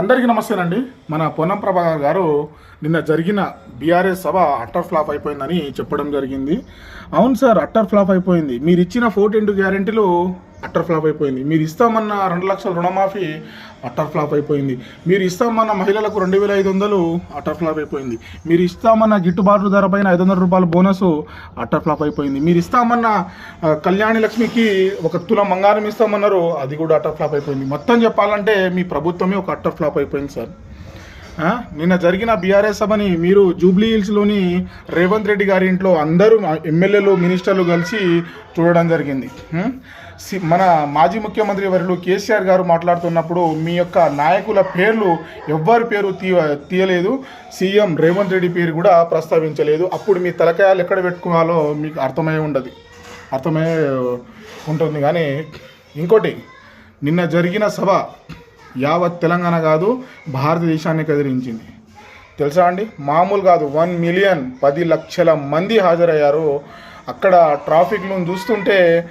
అందరికీ నమస్తేనండి మన పొన్నం ప్రభాకర్ గారు నిన్న జరిగిన బీఆర్ఎస్ సభ అట్టర్ ఫ్లాప్ అయిపోయిందని చెప్పడం జరిగింది. అవును సార్ అట్టర్ ఫ్లాప్ అయిపోయింది. మీరు ఇచ్చిన ఫోర్ టెంటు గ్యారంటీలు అట్టర్ ఫ్లాప్ అయిపోయింది. మీరు ఇస్తామన్న రెండు లక్షల రుణమాఫీ అట్టర్ ఫ్లాప్ అయిపోయింది. మీరు ఇస్తామన్న మహిళలకు రెండు వేల ఐదు వందలు అట్టర్ ఫ్లాప్ అయిపోయింది. మీరు ఇస్తామన్న గిట్టుబాటు ధర పైన ఐదు వందల రూపాయల బోనస్ అట్టర్ ఫ్లాప్ అయిపోయింది. మీరు ఇస్తామన్న కళ్యాణి లక్ష్మికి ఒక తుల బంగారం ఇస్తామన్నారు అది కూడా అట్టర్ ఫ్లాప్ అయిపోయింది. మొత్తం చెప్పాలంటే మీ ప్రభుత్వమే ఒక అట్టర్ ఫ్లాప్ అయిపోయింది సార్. నిన్న జరిగిన బీఆర్ఎస్ సభని మీరు జూబ్లీ హిల్స్లోని రేవంత్ రెడ్డి గారి ఇంట్లో అందరూ ఎమ్మెల్యేలు మినిస్టర్లు కలిసి చూడడం జరిగింది. సి- మన మాజీ ముఖ్యమంత్రి వర్యులు కేసీఆర్ గారు మాట్లాడుతున్నప్పుడు మీ యొక్క నాయకుల పేర్లు ఎవ్వరి పేరు తీయ తీయలేదు. సీఎం రేవంత్ రెడ్డి పేరు కూడా ప్రస్తావించలేదు. అప్పుడు మీ తలకాయలు ఎక్కడ పెట్టుకోవాలో మీకు అర్థమై ఉండదు. అర్థమై ఉంటుంది. కానీ ఇంకోటి నిన్న జరిగిన సభ యావత్ తెలంగాణ కాదు భారతదేశాన్ని కదిలించింది. తెలుసా అండి? మామూలు కాదు వన్ మిలియన్ పది లక్షల మంది హాజరయ్యారు. అక్కడ ట్రాఫిక్లను చూస్తుంటే